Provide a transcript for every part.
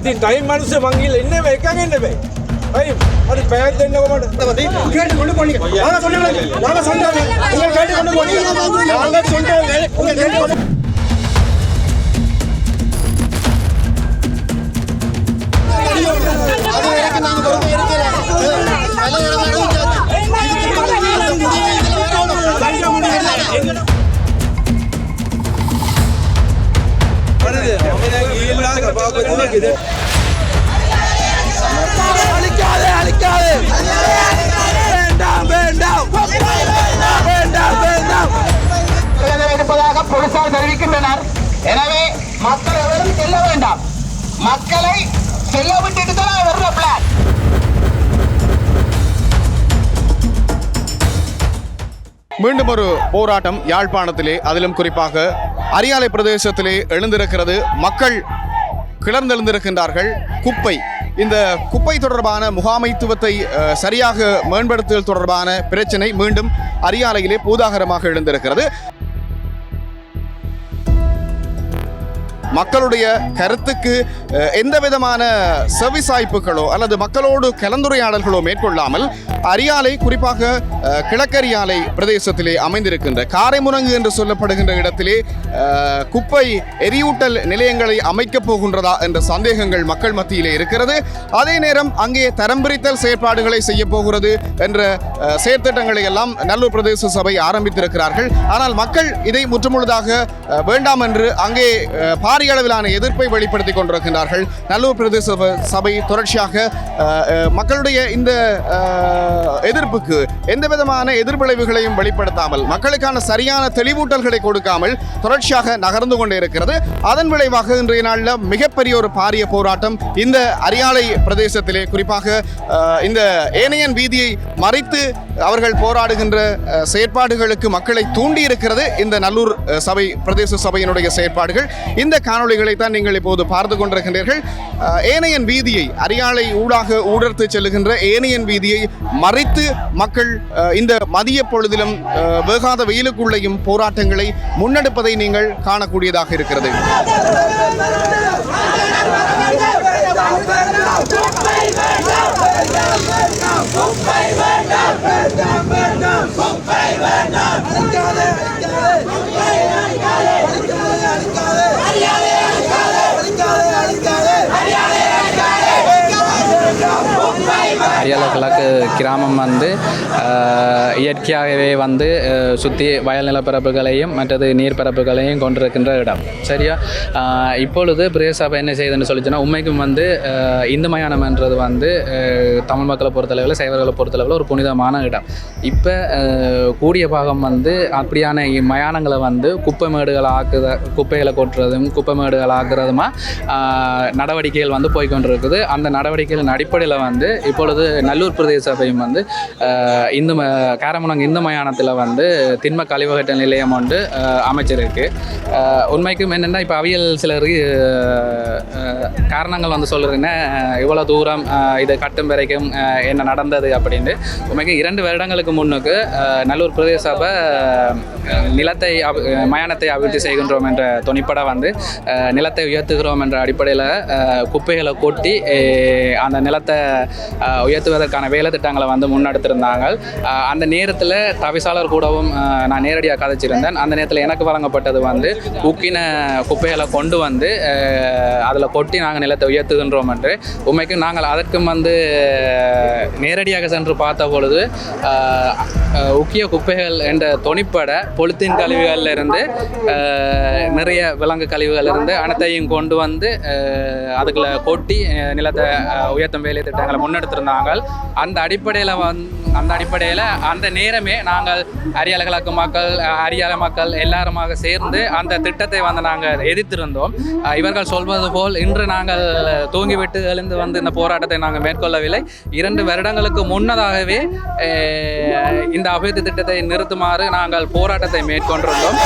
ඉතින් ටයිම් මනුස්ස මංගිල එන්න එකගෙන්න බෑ අයි හරි පැයක් දෙන්න කොමට கேட்டு கொண்டு போனீங்க நாங்க சொன்னோம் நாங்க சொன்னோம் உங்க கேட்டு கொண்டு போனீங்க நாங்க சொன்னோம் உங்க கேட்டு கொண்டு அழிக்காதே அழிக்காதே வேண்டாம் வேண்டாம் வேண்டாம் வேண்டாம் இருப்பதாக போலீசார் தெரிவிக்கின்றனர் எனவே மக்கள் எவரும் செல்ல வேண்டாம் மக்களை செல்ல விட்டுட்டு தான் வர்ற பிளான் மீண்டும் ஒரு போராட்டம் யாழ்ப்பாணத்திலே அதிலும் குறிப்பாக அரியாலை பிரதேசத்திலே எழுந்திருக்கிறது. மக்கள் கிளர்ந்தெழுந்திருக்கின்றார்கள். குப்பை. இந்த குப்பை தொடர்பான முகாமைத்துவத்தை சரியாக மேம்படுத்துதல் தொடர்பான பிரச்சனை மீண்டும் அரியாலையிலே பூதாகரமாக எழுந்திருக்கிறது. மக்களுடைய கருத்துக்கு எந்த விதமான செவிசாய்ப்புகளோ அல்லது மக்களோடு கலந்துரையாடல்களோ மேற்கொள்ளாமல் அரியாலை குறிப்பாக கிழக்கரியாலை பிரதேசத்திலே அமைந்திருக்கின்ற காரைமுரங்கு என்று சொல்லப்படுகின்ற இடத்திலே குப்பை எரியூட்டல் நிலையங்களை அமைக்கப் போகின்றதா என்ற சந்தேகங்கள் மக்கள் மத்தியிலே இருக்கிறது. அதே நேரம் அங்கே தரம் பிரித்தல் செயற்பாடுகளை செய்ய போகிறது என்ற செயற்திட்டங்களை எல்லாம் நல்லூர் பிரதேச சபை ஆரம்பித்திருக்கிறார்கள். ஆனால் மக்கள் இதை முற்றுமுழுதாக வேண்டாம் என்று அங்கே அஹ், பாரிய அளவிலான எதிர்ப்பை வெளிப்படுத்திக் கொண்டிருக்கின்றார்கள். நல்லூர் பிரதேச சபை- தொடர்ச்சியாக மக்களுடைய இந்த எதிர்ப்புக்கு எந்த விதமான எதிர்விளைவுகளையும் வெளிப்படுத்தாமல் மக்களுக்கான சரியான தெளிவூட்டல்களை கொடுக்காமல் தொடர்ச்சியாக நகர்ந்து கொண்டே இருக்கிறது. அதன் விளைவாக இன்றைய நாளில் மிகப்பெரிய ஒரு பாரிய போராட்டம் இந்த அரியாலை பிரதேசத்திலே. குறிப்பாக இந்த ஏனையன் வீதியை மறைத்து அவர்கள் போராடுகின்ற செயற்பாடுகளுக்கு மக்களை தூண்டியிருக்கிறது இந்த நல்லூர் சபை பிரதேச சபையினுடைய செயற்பாடுகள். இந்த காணொலிகளை தான் நீங்கள் இப்போது பார்த்து கொண்டிருக்கின்றீர்கள். ஏனையன் வீதியை அரியாலை ஊடாக ஊடர்த்து செல்லுகின்ற ஏனையன் வீதியை மறைத்து மக்கள் இந்த மதிய பொழுதிலும் வேகாத வெயிலுக்குள்ளேயும் போராட்டங்களை முன்னெடுப்பதை நீங்கள் காணக்கூடியதாக இருக்கிறது. அரியாலை கிராமம் வந்து இயற்கையாகவே வந்து சுற்றி வயல் நிலப்பரப்புகளையும் மற்றது நீர்ப்பரப்புகளையும் கொண்டிருக்கின்ற இடம். சரியா? இப்பொழுது இப்பொழுது பிரேசபை என்ன செய்யுதுன்னு சொல்லிச்சுன்னா உண்மைக்கும் வந்து இந்து மயானம்ன்றது வந்து தமிழ் மக்களை பொறுத்தளவில் சைவர்களை பொறுத்தளவில் ஒரு புனிதமான இடம். இப்போ கூடிய பாகம் வந்து அப்படியான இ- மயானங்களை வந்து குப்பை மேடுகள் ஆக்குத குப்பைகளை கொட்டுறதும் குப்பை மேடுகள் ஆக்குறதுமா நடவடிக்கைகள் வந்து போய்கொண்டிருக்குது அந்த நடவடிக்கைகளின் அடிப்படையில் வந்து இப்பொழுது நல்லூர் பிரதேச சபையும் வந்து இந்து ம காரமுனங்க இந்து மயானத்தில் வந்து திண்ம கழிவகட்ட நிலையம் ஒன்று அமைச்சிருக்கு. உண்மைக்கும் என்னென்னா இப்போ அவியல் சிலர் காரணங்கள் வந்து சொல்கிறேன்னா இவ்வளோ தூரம் இதை கட்டும் வரைக்கும் என்ன நடந்தது அப்படின்னு உண்மைக்கு இரண்டு வருடங்களுக்கு முன்னுக்கு நல்லூர் பிரதேச சபை நிலத்தை அபி- மயானத்தை அபிவிருத்தி செய்கின்றோம் என்ற துணிப்பட வந்து நிலத்தை உயர்த்துகிறோம் என்ற அடிப்படையில் குப்பைகளை கொட்டி அந்த நிலத்தை உயர்த்துவதற்கான வேலை திட்டங்களை வந்து முன்னெடுத்திருந்தாங்க அந்த நேரத்தில் தவிசாளர் கூடவும் நான் நேரடியாக கதைச்சிருந்தேன். அந்த நேரத்தில் எனக்கு வழங்கப்பட்டது வந்து உக்கின குப்பைகளை கொண்டு வந்து அதில் கொட்டி நாங்கள் நிலத்தை உயர்த்துகின்றோம் என்று. உண்மைக்கு நாங்கள் அதற்கும் வந்து நேரடியாக சென்று பார்த்த பொழுது உக்கிய குப்பைகள் என்ற தொனிப்பட பொலித்தீன் கழிவுகளில் இருந்து நிறைய விலங்கு கழிவுகள் இருந்து அனைத்தையும் கொண்டு வந்து ஆஹ், அதுக்குள்ள கொட்டி நிலத்தை உயர்த்தும் வேலை திட்டங்களை முன்னெடுத்திருந்தாங்க. அந்த அடிப்படையில் வந் அந்த அடிப்படையில் அந்த நேரமே நாங்கள் அரியாலை கிழக்கு மக்கள் ஆஹ், அரியாலை மக்கள் எல்லாருமாக சேர்ந்து அந்த திட்டத்தை வந்து நாங்கள் எதிர்த்திருந்தோம். இவர்கள் சொல்வது போல் இன்று நாங்கள் தூங்கிவிட்டு எழுந்து வந்து இந்த போராட்டத்தை நாங்கள் மேற்கொள்ளவில்லை. இரண்டு வருடங்களுக்கு முன்னதாகவே இந்த அபிவிருத்தி திட்டத்தை நிறுத்துமாறு நாங்கள் போராட்டத்தை வேண்டும்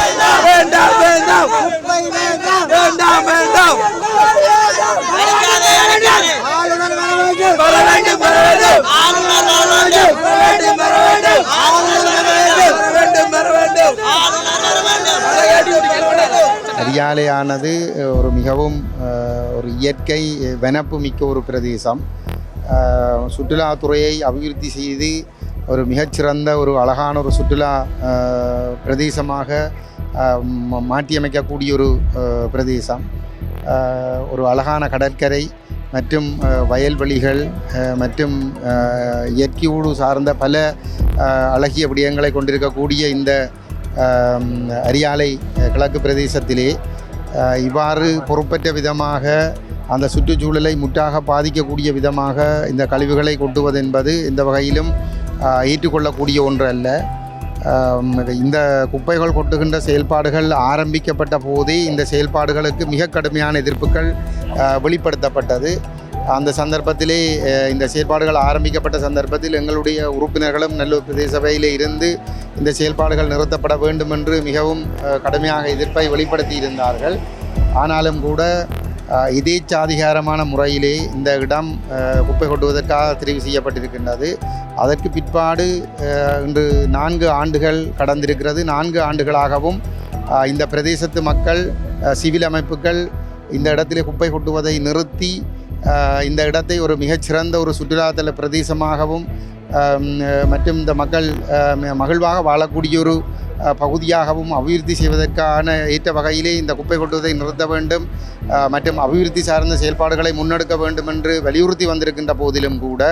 அரியாலையானது ஒரு மிகவும் ஒரு இயற்கை வனப்பு மிக்க ஒரு பிரதேசம். சுற்றுலாத்துறையை அபிவிருத்தி செய்து ஒரு மிகச்சிறந்த ஒரு அழகான ஒரு சுற்றுலா பிரதேசமாக மாற்றியமைக்கக்கூடிய ஒரு பிரதேசம். ஒரு அழகான கடற்கரை மற்றும் வயல்வெளிகள் மற்றும் இயற்கையோடு சார்ந்த பல அழகிய விடயங்களை கொண்டிருக்கக்கூடிய இந்த அரியாலை கிழக்கு பிரதேசத்திலே. இவ்வாறு பொறுப்பற்ற விதமாக அந்த சுற்றுச்சூழலை முற்றாக பாதிக்கக்கூடிய விதமாக இந்த கழிவுகளை கொட்டுவது என்பது இந்த வகையிலும் ஏற்றுக்கொள்ளக்கூடிய ஒன்று அல்ல இந்த குப்பைகள் கொட்டுகின்ற செயல்பாடுகள் ஆரம்பிக்கப்பட்ட போதே இந்த செயல்பாடுகளுக்கு மிக கடுமையான எதிர்ப்புகள் வெளிப்படுத்தப்பட்டது. அந்த சந்தர்ப்பத்திலே இந்த செயல்பாடுகள் ஆரம்பிக்கப்பட்ட சந்தர்ப்பத்தில் எங்களுடைய உறுப்பினர்களும் நல்லூர் பிரதேச சபையிலே இருந்து இந்த செயல்பாடுகள் நிறுத்தப்பட வேண்டும் என்று மிகவும் கடுமையாக எதிர்ப்பை வெளிப்படுத்தி இருந்தார்கள் ஆனாலும் கூட இதேச்சாதிகாரமான முறையிலே இந்த இடம் குப்பை கொட்டுவதற்காக தெரிவு செய்யப்பட்டிருக்கின்றது. அதற்கு பிற்பாடு இன்று நான்கு ஆண்டுகள் கடந்திருக்கிறது. நான்கு ஆண்டுகளாகவும் இந்த பிரதேசத்து மக்கள் சிவில் அமைப்புகள் இந்த இடத்திலே குப்பை கொட்டுவதை நிறுத்தி இந்த இடத்தை ஒரு மிகச்சிறந்த ஒரு சுற்றுலாத்தல பிரதேசமாகவும் மற்றும் இந்த மக்கள் மகிழ்வாக வாழக்கூடிய ஒரு பகுதியாகவும் அபிவிருத்தி செய்வதற்கான ஏற்ற வகையிலே இந்த குப்பை கொட்டுவதை நிறுத்த வேண்டும். மற்றும் அபிவிருத்தி சார்ந்த செயல்பாடுகளை முன்னெடுக்க வேண்டும் என்று வலியுறுத்தி வந்திருக்கின்ற போதிலும் கூட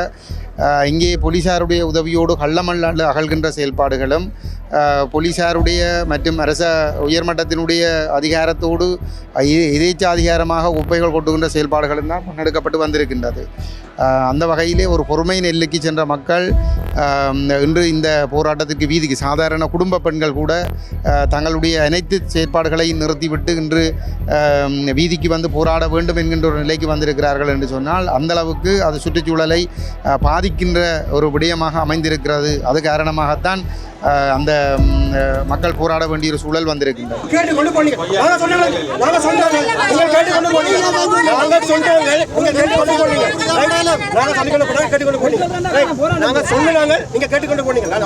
இங்கே போலீசாருடைய உதவியோடு கள்ளமல்லாண்டு அகழ்கின்ற செயல்பாடுகளும் போலீசாருடைய மற்றும் அரச உயர்மட்டத்தினுடைய அதிகாரத்தோடு எ- எதேச்ச அதிகாரமாக குப்பைகள் கொட்டுகின்ற செயல்பாடுகளும் தான் முன்னெடுக்கப்பட்டு வந்திருக்கின்றது. அந்த வகையிலே ஒரு பொறுமை நெல்லுக்கு சென்ற மக்கள் இன்று இந்த போராட்டத்திற்கு வீதிக்கு சாதாரண குடும்ப பெண்கள் கூட தங்களுடைய அனைத்து செயற்பாடுகளை நிறுத்திவிட்டு இன்று வீதிக்கு வந்து போராட வேண்டும் என்கின்ற ஒரு நிலைக்கு வந்திருக்கிறார்கள் என்று சொன்னால் அந்த அளவுக்கு அது சுற்றுச்சூழலை பாதி பாதிக்கின்ற ஒரு விடயமாக அமைந்திருக்கிறது. அது காரணமாகத்தான் அந்த மக்கள் போராட வேண்டிய ஒரு சூழல் வந்திருக்கின்றது. கேட்டு போனீங்க. சொன்னாங்க. சொன்னாங்க. சொன்னாங்க. சொன்னாங்க. போனீங்க. நான் சொன்னாங்க.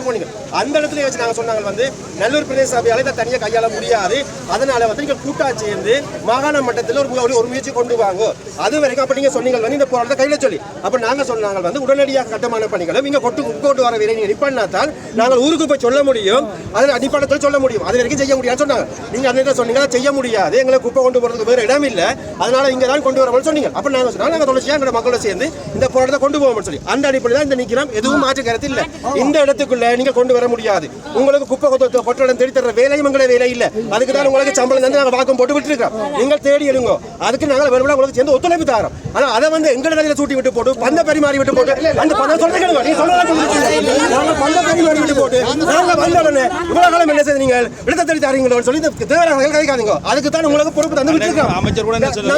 போனீங்க. அந்த இடத்துல வச்சு நாங்க சொன்னாங்க வந்து நல்லூர் பிரதேச சபையால இதை கையாள முடியாது. அதனால வந்து நீங்க கூட்டா சேர்ந்து மாகாண மட்டத்தில் ஒரு ஒரு- ஒரு முயற்சி கொண்டு வாங்க. அது வரைக்கும் அப்ப நீங்க சொன்னீங்க வந்து இந்த போராட்டத்தை கையில் சொல்லி. அப்போ நாங்கள் சொன்னாங்க வந்து உடனடியாக கட்டுமான பணிகளும் இங்கே கொட்டு கொண்டு வர வேலை நீங்க தான் நாங்கள் ஊருக்கு போய் சொல்ல முடியும். அதில் அடிப்படத்தில் சொல்ல முடியும். அது வரைக்கும் செய்ய முடியாதுன்னு சொன்னாங்க. நீங்கள் அந்த சொன்னீங்க செய்ய முடியாது. எங்களை குப்பை கொண்டு போகிறதுக்கு வேறு இடம் இல்லை. அதனால் இங்கே தான் கொண்டு வரணும்னு சொன்னீங்க. அப்போ நாங்கள் சொன்னால் நாங்கள் தொடர்ச்சியாக மக்களை மக்களோட சேர்ந்து இந்த போராட்டத்தை கொண்டு போவோம்னு சொல்லி. அந்த அடிப்படையில் தான் இந்த நிற்கிறோம் எதுவும் மாற்று கருத்து இல்லை. இந்த இடத்துக்குள்ளே நீங்கள் கொண்டு வர முடியாது. உங்களுக்கு குப்பை கொத்த கொட்டடம் தேடி தர வேலையும் எங்களை வேலை இல்லை. அதுக்கு தான் உங்களுக்கு சம்பளம் தந்து நாங்கள் வாக்கம் போட்டு விட்டுருக்கோம் நீங்கள் தேடி எழுங்க அதுக்கு நாங்கள் வேணும்னா உங்களுக்கு சேர்ந்து ஒத்துழைப்பு தரோம். ஆனா அதை வந்து எங்க இடத்துல சூட்டி விட்டு போட்டு பந்த பரிமாறி விட்டு போட்டு அந்த பணம் சொல்றது கேளுங்க நீ சொல்றதா நாங்க பந்த பரிமாறி விட்டு போட்டு நாங்க வந்த உடனே இவ்வளவு காலம் என்ன செய்து நீங்கள் இடத்தை தேடி தரீங்களோன்னு சொல்லி இந்த தேவையான கிடைக்காதீங்க அதுக்கு தான் உங்களுக்கு பொறுப்பு தந்து விட்டுருக்கோம் அமைச்சர் கூட அமைச்சர்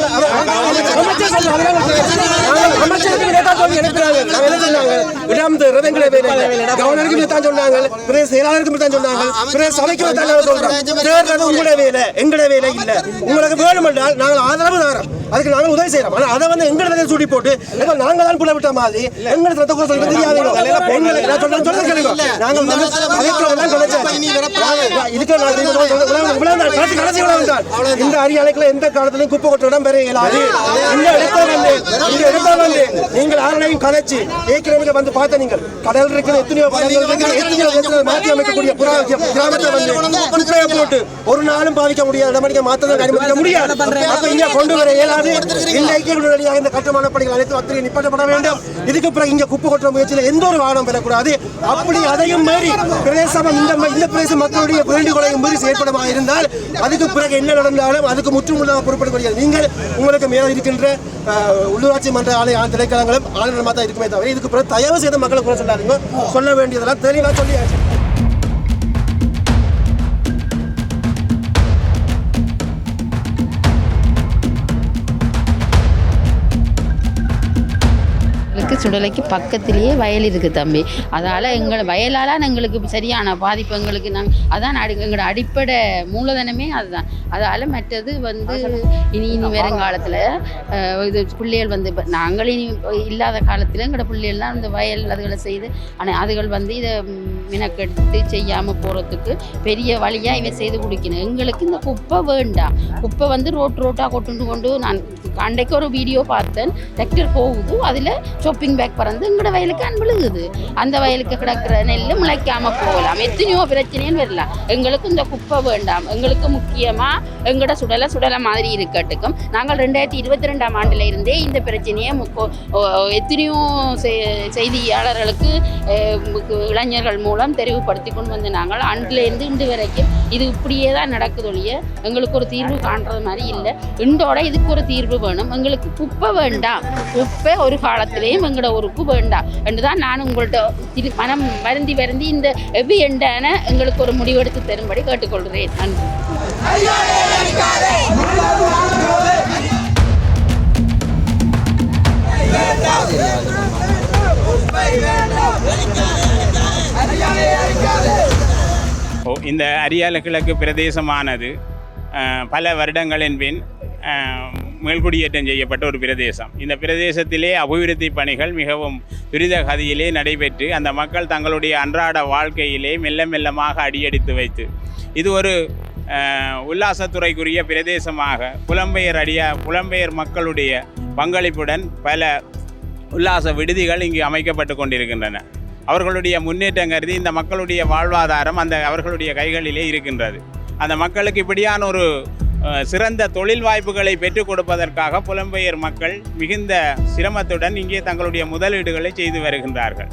சொல்லி என்ன சொன்னாங்க? எங்களை. கவர்னருக்கு தான் சொன்னாங்க. பிரதேச செயலாளருக்கு இப்படி தான் சொன்னாங்க. பிரதேச சபைக்கு இதை தான் நாங்க சொல்றோம். தேடுறது உங்களோட வேலை, எங்களோட வேலை இல்ல. உங்களுக்கு வேணுமென்றால் நாங்கள் ஆதரவு தரோம். அதுக்கு நாங்கள் உதவி செய்யறோம் ஆனா அதை வந்து எங்க இடத்துல சூட்டி போட்டு நாங்க தான் புள்ள விட்ட மாதிரி எங்க இடத்துல கூட சொல்ல தெரியாதீங்க. எங்களுக்கு நான் சொல்றேன் சொல்ல கேளுங்க. நாங்க வந்து அழைக்கிறோம் தான் தொலைச்சேன் நாங்க- இதுக்கு நான். கடைசி கடைசி தான். இந்த அரியாலைக்குள்ள எந்த காலத்திலும் குப்பை கொட்ட இடம் பெற இயலாது. இந்த இடத்தை வந்து இந்த இடத்தை வந்து நீங்கள் யாரையும் கதைச்சு ஏற்கனவே வந்து பார்த்த நீங்கள். கடல் இருக்குது எத்தனையோ மாற்றி அமைக்கக்கூடிய கிராமத்தை வந்து குப்பையை போட்டு ஒரு நாளும் பாதிக்க முடியாது. இடமடிக்க அனுமதிக்க முடியாது. இங்க கொண்டு வர இயலாது. இன்றைக்கு உடனடியாக இந்த கட்டுமான பணிகள் அனைத்து அத்தனை நிப்பாட்டப்பட வேண்டும். இதுக்கு பிறகு இங்கே குப்பை கொட்டுற முயற்சியில் எந்த ஒரு வாகனம் பெறக்கூடாது. அப்படி அதையும் மீறி பிரதேசம் இந்த இந்த பிரதேச மக்களுடைய வேண்டுகோளையும் மீறி செயற்படமாக இருந்தால் அதுக்கு பிறகு என்ன நடந்தாலும் அதுக்கு முற்றுமுழுதாக பொறுப்பெடுக்கக்கூடிய நீங்கள் உங்களுக்கு மேலே இருக்கின்ற உள்ளூராட்சி மன்ற ஆலய திரைக்களங்களும் ஆளுநர் தான் இருக்குமே தவிர இதுக்கு பிறகு தயவு செய்து மக்களை கூட சொல்லாதீங்க. சொல்ல வேண்டியதெல்லாம் தெளிவாக சொல்லியாச்சு. எங்களுக்கு சுடலைக்கு பக்கத்திலேயே வயல் இருக்குது தம்பி. அதால் எங்களை வயலால் எங்களுக்கு சரியான பாதிப்பு எங்களுக்கு நாங்கள் அதான் அடி எங்களோட அடிப்படை மூலதனமே அதுதான். அதால் மற்றது வந்து இனி இனி வருங்காலத்தில் இது பிள்ளைகள் வந்து இப்போ நாங்கள் இனி இல்லாத காலத்தில் எங்களோட பிள்ளைகள்லாம் இந்த வயல் அதுகளை செய்து ஆனால் அதுகள் வந்து இதை மினக்கெடுத்து செய்யாமல் போகிறதுக்கு பெரிய வழியாக இவன் செய்து குடிக்கணும். எங்களுக்கு இந்த குப்பை வேண்டாம். குப்பை வந்து ரோட் ரோட்டாக கொட்டுண்டு கொண்டு நான் அன்றைக்கு ஒரு வீடியோ பார்த்தேன். டிராக்டர் போகுது. அதில் ஷாப்பிங் பேக் பறந்து எங்களோட வயலுக்கு அன்பழுகுது அந்த வயலுக்கு கிடக்கிற நெல் முளைக்காமல் போகலாம். எத்தனையோ பிரச்சனைன்னு வரலாம் எங்களுக்கு இந்த குப்பை வேண்டாம். எங்களுக்கு முக்கியமாக எங்களோட சுடலை சுடலை மாதிரி இருக்கட்டுக்கும். நாங்கள் ரெண்டாயிரத்தி இருபத்தி ரெண்டாம் ஆண்டில் இருந்தே இந்த பிரச்சனையை முக்கோ எத்தனையோ செ- செய்தியாளர்களுக்கு இளைஞர்கள் மூலம் தெரிவுபடுத்தி கொண்டு வந்து நாங்கள் அன்றிலேருந்து இன்று வரைக்கும் இது இப்படியே தான் நடக்குது ஒழிய எங்களுக்கு ஒரு தீர்வு காண்றது மாதிரி இல்லை. இன்றோட இதுக்கு ஒரு தீர்வு வேணும். எங்களுக்கு குப்பை வேண்டாம் குப்பை ஒரு காலத்திலேயும் எங்களோட உறுப்பு வேண்டாம் என்று தான் நான் உங்கள்கிட்ட திரு மனம் வருந்தி வருந்தி இந்த எவ்வி எண்டான எங்களுக்கு ஒரு முடிவெடுத்து தரும்படி கேட்டுக்கொள்கிறேன். நன்றி. ஓ, இந்த அரியால கிழக்கு பிரதேசமானது பல வருடங்களின் பின் மேல்குடியேற்றம் செய்யப்பட்ட ஒரு பிரதேசம். இந்த பிரதேசத்திலே அபிவிருத்தி பணிகள் மிகவும் துரித கதியிலே நடைபெற்று அந்த மக்கள் தங்களுடைய அன்றாட வாழ்க்கையிலே மெல்ல மெல்லமாக அடியெடுத்து வைத்து இது ஒரு உல்லாசத்துறைக்குரிய பிரதேசமாக புலம்பெயர் அடியா புலம்பெயர் மக்களுடைய பங்களிப்புடன் பல உல்லாச விடுதிகள் இங்கு அமைக்கப்பட்டு கொண்டிருக்கின்றன. அவர்களுடைய முன்னேற்றம் கருதி இந்த மக்களுடைய வாழ்வாதாரம் அந்த அவர்களுடைய கைகளிலே இருக்கின்றது. அந்த மக்களுக்கு இப்படியான ஒரு சிறந்த தொழில் வாய்ப்புகளை பெற்றுக் கொடுப்பதற்காக புலம்பெயர் மக்கள் மிகுந்த சிரமத்துடன் இங்கே தங்களுடைய முதலீடுகளை செய்து வருகின்றார்கள்.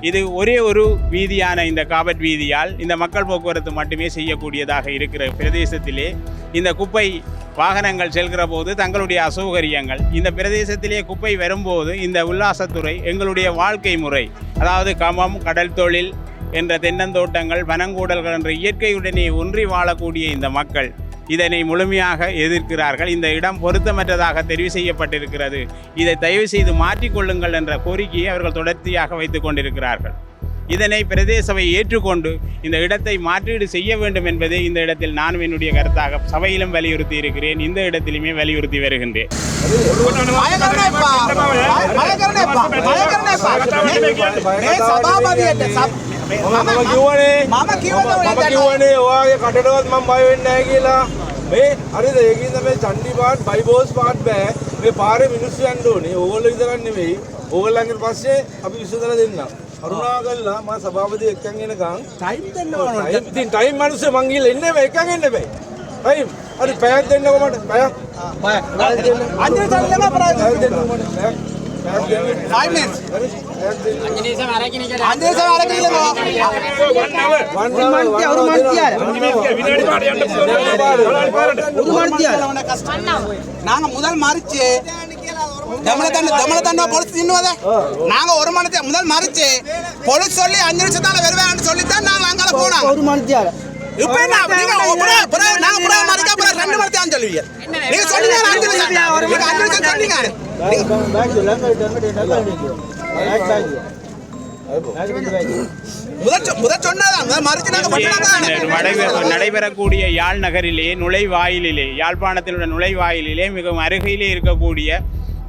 இது ஒரே ஒரு வீதியான இந்த காபட் வீதியால் இந்த மக்கள் போக்குவரத்து மட்டுமே செய்யக்கூடியதாக இருக்கிற பிரதேசத்திலே இந்த குப்பை வாகனங்கள் செல்கிற போது தங்களுடைய அசௌகரியங்கள் இந்த பிரதேசத்திலே குப்பை வரும்போது இந்த உல்லாசத்துறை எங்களுடைய வாழ்க்கை முறை அதாவது கமம் கடல் தொழில் என்ற தென்னந்தோட்டங்கள் வனங்கூடல்கள் என்ற இயற்கையுடனே ஒன்றி வாழக்கூடிய இந்த மக்கள் இதனை முழுமையாக எதிர்க்கிறார்கள். இந்த இடம் பொருத்தமற்றதாக தெரிவு செய்யப்பட்டிருக்கிறது. இதை தயவு செய்து மாற்றிக்கொள்ளுங்கள் என்ற கோரிக்கையை அவர்கள் தொடர்ச்சியாக வைத்துக் கொண்டிருக்கிறார்கள். இதனை பிரதேசவை ஏற்றுக்கொண்டு இந்த இடத்தை மாற்றீடு செய்ய வேண்டும் என்பதே இந்த இடத்தில் நானும் என்னுடைய கருத்தாக சபையிலும் வலியுறுத்தி இருக்கிறேன் இந்த இடத்திலுமே வலியுறுத்தி வருகின்றேன். මම කිව්වනේ මම කිව්වනේ ඔයාගේ කටටවත් මම බය වෙන්නේ නැහැ කියලා. මේ හරිද ඒකින්ද මේ චන්ඩි පාට් බයිබෝස් පාට් බෑ. මේ පාරේ මිනිස්සු යන්න ඕනේ. ඕගොල්ලෝ විතරක් නෙවෙයි. ඕගොල්ලන්ගෙන් පස්සේ අපි විසඳලා දෙන්නම්. කරුණා කරලා මම සභාපති එක්කන් එනකන් ටයිම් දෙන්න ඕනේ ඉතින් ටයිම් මිනිස්සු මං ගිහලා එන්නේ බෑ එක්කන් එන්න බෑ ටයිම් හරි පැයක් දෙන්නකො මට. පැයක්. පැයක්. දෙන්න. අන්තිම සල්ලම ප්‍රායෝගික පැයක් ஃபைவ் மினிட்ஸ் அஞ்சு நிமிஷம் அரைக்கி நிக்கிறேன் அஞ்சு நிமிஷம் ஒரு மணிக்கு ஒரு மணிக்கு நாங்க முதல் மறிச்சு தமிழத்தாண்டு தமிழத்தாண்டா பொழிச்சு தின்னுவதே. நாங்க ஒரு மணி முதல் மறிச்சு பொழிச்சு சொல்லி அஞ்சு நிமிஷத்தால வருவேன்னு சொல்லித்தான் நாங்க அங்கால போனோம். ஒரு மணிக்கு இப்ப என்ன? நீங்க ரெண்டு மணி தான் சொல்லுவீங்க. சொல்லுங்க. நடைபெறக்கூடிய யாழ் நகரிலே நுழைவாயிலிலே யாழ்ப்பாணத்தில் உள்ள நுழைவாயிலிலே மிகவும் அருகிலே இருக்கக்கூடிய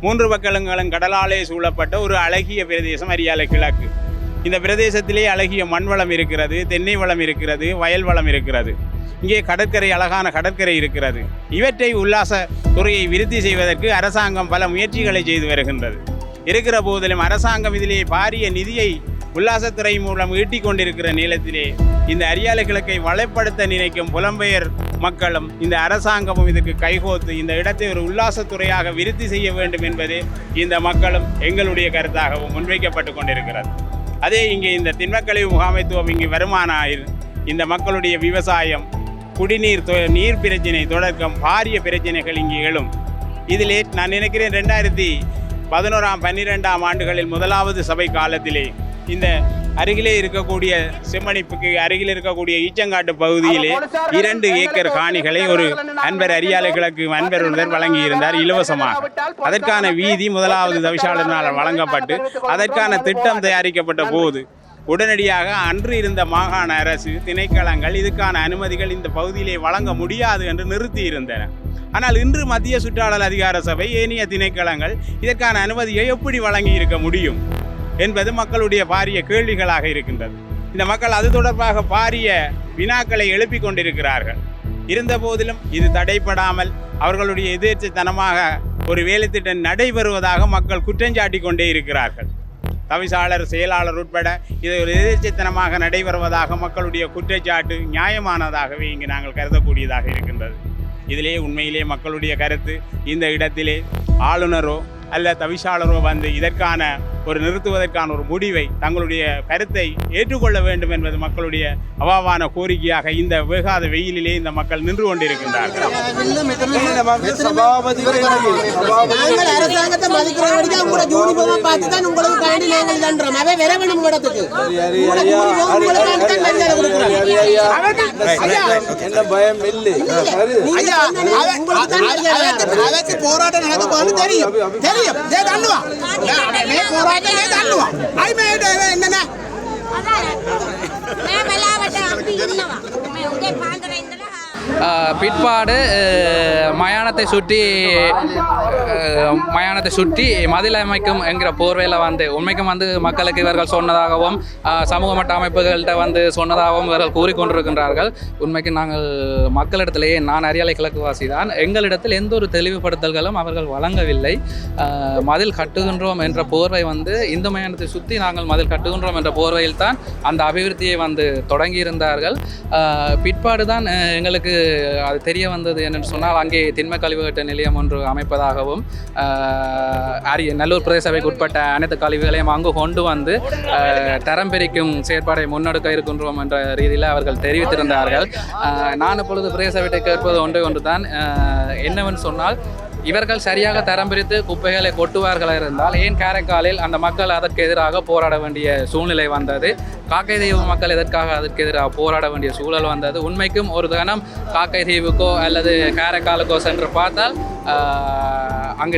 மூன்று பக்கலங்களும் கடலாலே சூழப்பட்ட ஒரு அழகிய பிரதேசம் அரியாலை கிழக்கு. இந்த பிரதேசத்திலே அழகிய மண் வளம் இருக்கிறது தென்னை வளம் இருக்கிறது வயல் வளம் இருக்கிறது. இங்கே கடற்கரை அழகான கடற்கரை இருக்கிறது. இவற்றை உல்லாச துறையை விருத்தி செய்வதற்கு அரசாங்கம் பல முயற்சிகளை செய்து வருகின்றது. இருக்கிற போதிலும் அரசாங்கம் இதிலே பாரிய நிதியை உல்லாசத்துறை மூலம் ஈட்டிக் கொண்டிருக்கிற நீளத்திலே இந்த அரியாலை கிழக்கை வளப்படுத்த நினைக்கும் புலம்பெயர் மக்களும் இந்த அரசாங்கமும் இதுக்கு கைகோத்து இந்த இடத்தை ஒரு உல்லாசத்துறையாக விருத்தி செய்ய வேண்டும் என்பதே இந்த மக்களும் எங்களுடைய கருத்தாகவும் முன்வைக்கப்பட்டு கொண்டிருக்கிறது. அதே இங்கே இந்த திண்மக்கழிவு முகாமைத்துவம் இங்கு வருமானாயில் இந்த மக்களுடைய விவசாயம் குடிநீர் தொ- நீர் பிரச்சினை தொடர்க்கம் பாரிய பிரச்சனைகள் இங்கு எழும். இதிலே நான் நினைக்கிறேன் ரெண்டாயிரத்தி பதினோராம் பன்னிரெண்டாம் ஆண்டுகளில் முதலாவது சபை காலத்திலே இந்த அருகிலே இருக்கக்கூடிய செம்மணிப்புக்கு அருகில் இருக்கக்கூடிய ஈச்சங்காட்டு பகுதியிலே இரண்டு ஏக்கர் காணிகளை ஒரு அன்பர் அரியாலை கிழக்கு அன்பர் ஒருவர் வழங்கியிருந்தார் இலவசமாக. அதற்கான வீதி முதலாவது தவிசாளரினால் வழங்கப்பட்டு அதற்கான திட்டம் தயாரிக்கப்பட்ட போது உடனடியாக அன்று இருந்த மாகாண அரசு திணைக்களங்கள் இதுக்கான அனுமதிகள் இந்த பகுதியிலே வழங்க முடியாது என்று நிறுத்தியிருந்தன. ஆனால் இன்று மத்திய சுற்றாடல் அதிகார சபை ஏனைய திணைக்களங்கள் இதற்கான அனுமதியை எப்படி வழங்கி இருக்க முடியும் என்பது மக்களுடைய பாரிய கேள்விகளாக இருக்கின்றது. இந்த மக்கள் அது தொடர்பாக பாரிய வினாக்களை எழுப்பிக் கொண்டிருக்கிறார்கள். இருந்த போதிலும் இது தடைப்படாமல் அவர்களுடைய எதிர்ச்சித்தனமாக ஒரு வேலைத்திட்டம் நடைபெறுவதாக மக்கள் குற்றஞ்சாட்டி கொண்டே இருக்கிறார்கள். தவிசாளர் செயலாளர் உட்பட இது ஒரு எதிர்ச்சித்தனமாக நடைபெறுவதாக மக்களுடைய குற்றச்சாட்டு நியாயமானதாகவே இங்கு நாங்கள் கருதக்கூடியதாக இருக்கின்றது. இதிலே உண்மையிலே மக்களுடைய கருத்து இந்த இடத்திலே ஆளுநரோ அல்ல தவிசாளரோ வந்து இதற்கான ஒரு நிறுத்துவதற்கான ஒரு முடிவை தங்களுடைய கருத்தை ஏற்றுக்கொள்ள வேண்டும் என்பது மக்களுடைய அவாவான கோரிக்கையாக இந்த வேகாத வெயிலிலே இந்த மக்கள் நின்று கொண்டிருக்கின்றார்கள் சபாபதி நாங்கள் அரசாங்கத்தை மதிக்கிறவங்க உங்களோட එකේ දන්නවා. අයි මේ එන්නේ නැහැ. අදාල. මම වෙලාවට අපි ඉන්නවා. මේ උදේ පාන්දර ඉඳලා பிற்பாடு மயானத்தை சுற்றி மயானத்தை சுற்றி மதில் அமைக்கும் என்கிற போர்வையில் வந்து உண்மைக்கும் வந்து மக்களுக்கு இவர்கள் சொன்னதாகவும் சமூக மட்ட அமைப்புகள்கிட்ட வந்து சொன்னதாகவும் இவர்கள் கூறிக்கொண்டிருக்கின்றார்கள். உண்மைக்கு நாங்கள் மக்களிடத்திலேயே நான் அரியாலை கிழக்கு வாசி தான் எங்களிடத்தில் எந்த ஒரு தெளிவுபடுத்தல்களும் அவர்கள் வழங்கவில்லை. மதில் கட்டுகின்றோம் என்ற போர்வை வந்து இந்து மயானத்தை சுற்றி நாங்கள் மதில் கட்டுகின்றோம் என்ற போர்வையில் தான் அந்த அபிவிருத்தியை வந்து தொடங்கியிருந்தார்கள். பிற்பாடு தான் எங்களுக்கு அது தெரிய வந்தது என்னென்னு சொன்னால் அங்கே திண்ம கழிவுகட்ட நிலையம் ஒன்று அமைப்பதாகவும் அரிய நல்லூர் பிரதேச சபைக்கு உட்பட்ட அனைத்து கழிவுகளையும் அங்கு கொண்டு வந்து தரம் பிரிக்கும் செயற்பாடை முன்னெடுக்க இருக்கின்றோம் என்ற ரீதியில் அவர்கள் தெரிவித்திருந்தார்கள். நான் இப்பொழுது பிரதேச சபையை கேட்பது ஒன்றே ஒன்று தான் என்னவென்று சொன்னால் இவர்கள் சரியாக தரம் பிரித்து குப்பைகளை கொட்டுவார்கள் இருந்தால் ஏன் காரைக்காலில் அந்த மக்கள் அதற்கு எதிராக போராட வேண்டிய சூழ்நிலை வந்தது? காக்கை தீவு மக்கள் எதற்காக அதற்கு எதிராக போராட வேண்டிய சூழல் வந்தது? உண்மைக்கும் ஒரு கணம் காக்கை தீவுக்கோ அல்லது காரைக்காலுக்கோ சென்று பார்த்தால் அங்கு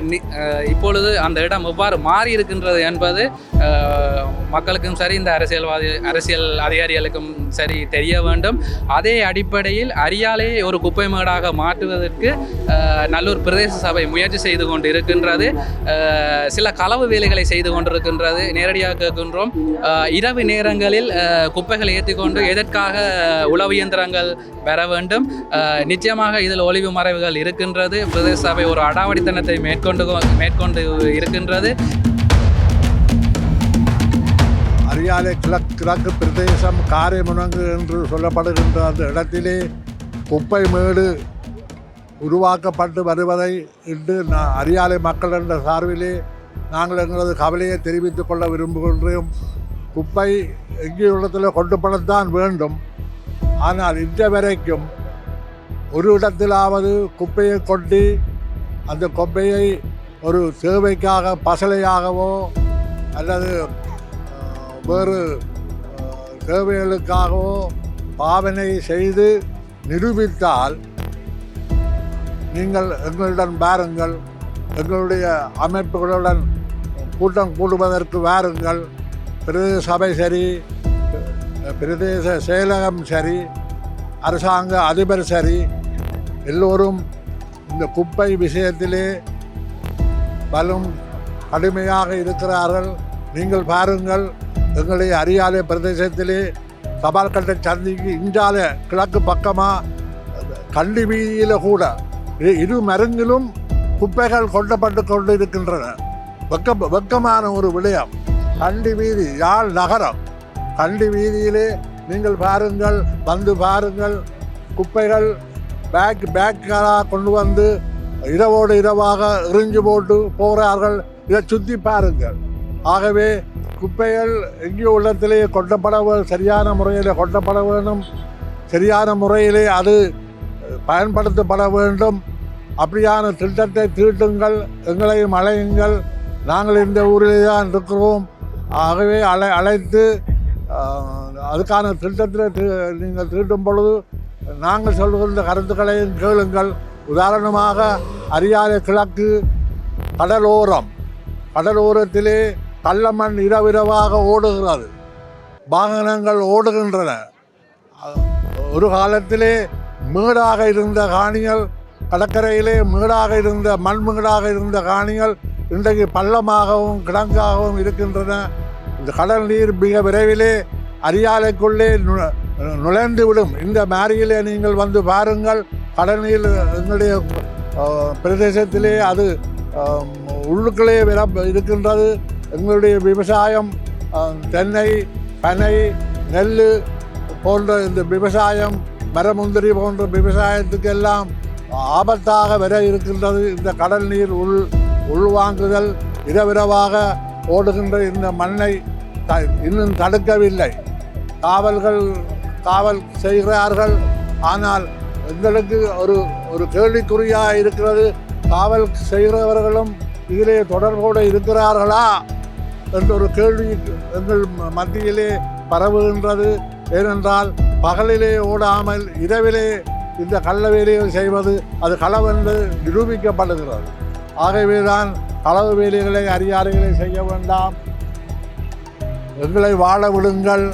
இப்பொழுது அந்த இடம் எவ்வாறு மாறி இருக்கின்றது என்பது மக்களுக்கும் சரி இந்த அரசியல்வாதி அரசியல் அதிகாரிகளுக்கும் சரி தெரிய வேண்டும். அதே அடிப்படையில் அரியாலே ஒரு குப்பை மேடாக மாற்றுவதற்கு நல்லூர் பிரதேச சபை முயற்சி செய்து கொண்டு இருக்கின்றது சில களவு வேலைகளை செய்து கொண்டிருக்கின்றது. நேரடியாக கேட்கின்றோம் இரவு நேரங்களில் குப்பைகளை ஏற்றிக்கொண்டு எதற்காக உளவு இயந்திரங்கள் பெற வேண்டும்? நிச்சயமாக இதில் ஒளிவு மறைவுகள் இருக்கின்றது. பிரதேச சபை ஒரு அடாவடித்தனத்தை மேற்கொண்டு மேற்கொண்டு இருக்கின்றது. அரியாலை கிழக்கு கிழக்கு பிரதேசம் காரைமுனங்கு என்று சொல்லப்படுகின்ற அந்த இடத்திலே குப்பை மேடு உருவாக்கப்பட்டு வருவதை இன்று நான் அரியாலை மக்கள் என்ற சார்பிலே நாங்கள் எங்களது கவலையை தெரிவித்துக் கொள்ள விரும்புகின்றோம். குப்பை எங்கேயுள்ளத்தில் கொண்டு போடத்தான் வேண்டும். ஆனால் இன்று வரைக்கும் ஒரு இடத்திலாவது குப்பையை கொட்டி அந்த கொப்பையை ஒரு சேவைக்காக பசலையாகவோ அல்லது வேறு சேவைகளுக்காகவோ தேவைகளுக்காகவோ பாவனை செய்து நிரூபித்தால் நீங்கள் எங்களுடன் வாருங்கள் எங்களுடைய அமைப்புகளுடன் கூட்டம் கூடுவதற்கு வாருங்கள். பிரதேச சபை சரி பிரதேச செயலகம் சரி அரசாங்க அதிபர் சரி எல்லோரும் இந்த குப்பை விஷயத்திலே பலும் கடுமையாக இருக்கிறார்கள். நீங்கள் பாருங்கள் எங்களுடைய அரியாலை பிரதேசத்திலே தபால்கட்டை சந்திக்கு இன்றால கிழக்கு பக்கமாக கண்டி வீதியில் கூட இரு மருங்கிலும் குப்பைகள் கொண்டப்பட்டு கொண்டு இருக்கின்றன வெக்க வெக்கமான ஒரு விடயம். கண்டி வீதி யாழ் நகரம். கண்டி வீதியிலே நீங்கள் பாருங்கள் வந்து பாருங்கள் குப்பைகள் பேக் பேக்காக கொண்டு வந்து இரவோடு இரவாக எரிஞ்சு போட்டு போகிறார்கள் இதை சுற்றி பாருங்கள். ஆகவே குப்பைகள் எங்கேயோ உள்ளத்திலேயே கொட்டப்பட சரியான முறையில் கொட்டப்பட வேண்டும் சரியான முறையிலே அது பயன்படுத்தப்பட வேண்டும். அப்படியான திட்டத்தை தீட்டுங்கள் எங்களையும் அழையுங்கள். நாங்கள் இந்த ஊரிலே தான் இருக்கிறோம். ஆகவே அழை அழைத்து அதுக்கான திட்டத்தில் நீங்கள் தீட்டும் பொழுது நாங்கள் சொல்லுகின்ற கருத்துக்களையும் கேளுங்கள். உதாரணமாக அரியாலை கிழக்கு கடலோரம். கடலோரத்திலே கள்ளமண் இரவிரவாக ஓடுகிறது. வாகனங்கள் ஓடுகின்றன. ஒரு காலத்திலே மேடாக இருந்த காணிகள் கடற்கரையிலே மேடாக இருந்த மண்மேடாக இருந்த காணிகள் இன்றைக்கு பள்ளமாகவும் கிடங்காகவும் இருக்கின்றன. இந்த கடல் நீர் மிக விரைவிலே அரியாலைக்குள்ளே நுழைந்து விடும் இந்த மாரியிலே நீங்கள் வந்து பாருங்கள் கடல் நீர் எங்களுடைய பிரதேசத்திலே அது உள்ளுக்களே விர இருக்கின்றது. எங்களுடைய விவசாயம் தென்னை பனை நெல் போன்ற இந்த விவசாயம் மரமுந்திரி போன்ற விவசாயத்துக்கெல்லாம் ஆபத்தாக வர இருக்கின்றது. இந்த கடல் நீர் உள் உள்வாங்குதல் இரவிரவாக ஓடுகின்ற இந்த மண்ணை த- இன்னும் தடுக்கவில்லை. காவல்கள் காவல் செய்கிறார்கள். ஆனால் எங்களுக்கு ஒரு ஒரு கேள்விக்குறியாக இருக்கிறது. காவல் செய்கிறவர்களும் இதிலே தொடர்போடு இருக்கிறார்களா? என்ற ஒரு கேள்வி எங்கள் மத்தியிலே பரவுகின்றது. ஏனென்றால் பகலிலே ஓடாமல் இரவிலே இந்த கள்ள வேலைகள் செய்வது அது களவென்று நிரூபிக்கப்படுகிறது. ஆகவேதான் களவு வேலைகளை அதிகாரிகளை செய்ய வேண்டாம். எங்களை வாழ விடுங்கள்.